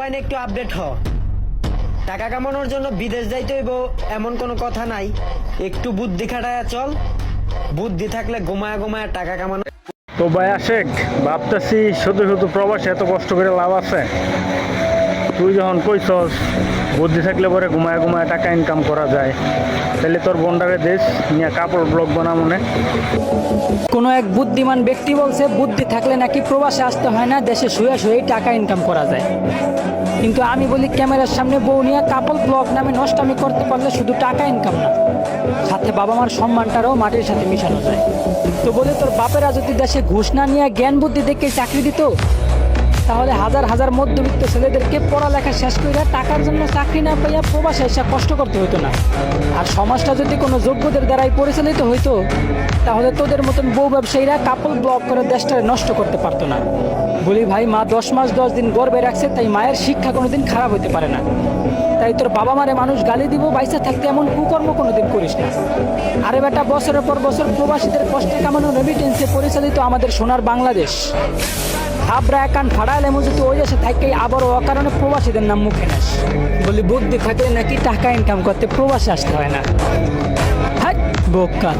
পাই না একটু আপডেট হ টাকা কামানোর জন্য বিদেশ যাইতে হইব, এমন কোনো কথা নাই। একটু বুদ্ধি খাটায়া চল। বুদ্ধি থাকলে ঘুমায় ঘুমায় টাকা কামানো তো ভাই আশেক ভাবতেছি শুধু শুধু প্রবাসে এত কষ্ট করে লাভ আছে। তুই যখন কইছস, বুদ্ধি থাকলে পরে ঘুমায় ঘুমায় টাকা ইনকাম করা যায়। তাহলে তোর বন্ডারে দেশ নিয়ে কাপড় ব্লগ বানা মনে কোনো এক বুদ্ধিমান ব্যক্তি বলছে, বুদ্ধি থাকলে নাকি প্রবাসে আসতে হয় না, দেশে শুয়ে শুয়েই টাকা ইনকাম করা যায়। কিন্তু আমি বলি, ক্যামেরার সামনে বউ নিয়ে কাপল ব্লগ নামে নষ্টামি করতে পারলে শুধু টাকা ইনকাম না, সাথে বাবা মার সম্মানটারও মাটির সাথে মিশানো যায়। তো বলে, তোর বাপেরা যদি দেশে ঘুষ না নিয়ে জ্ঞান বুদ্ধি দেখে চাকরি দিত তাহলে হাজার হাজার মধ্যবিত্ত ছেলেদেরকে পড়ালেখা শেষ করে টাকার জন্য চাকরি না পাইয়া প্রবাসে এসে কষ্ট করতে হতো না। আর সমাজটা যদি কোনো যোগ্যদের দ্বারাই পরিচালিত হইতো, তাহলে তোদের মতন বউ ব্যবসায়ীরা কাপল ব্লক করে দেশটা নষ্ট করতে পারতো না। বলি, ভাই, মা দশ মাস দশ দিন গর্বে রাখছে, তাই মায়ের শিক্ষা কোনোদিন খারাপ হতে পারে না। তাই তোর বাবা মারে মানুষ গালি দিব, বাইসা থাকতে এমন কুকর্ম কোনোদিন করিস না। আরে বেটা, বছরের পর বছর প্রবাসীদের কষ্টে কামানো রেমিটেন্সে পরিচালিত আমাদের সোনার বাংলাদেশ। হাবরা একান ফাড়াইলে যদি ওই দেশে আবার ও কারণে প্রবাসীদের নাম মুখে নেস। বলি, বুদ্ধি থাকলে নাকি টাকা ইনকাম করতে প্রবাসে আসতে হয় না? হ্যাঁ বোকা।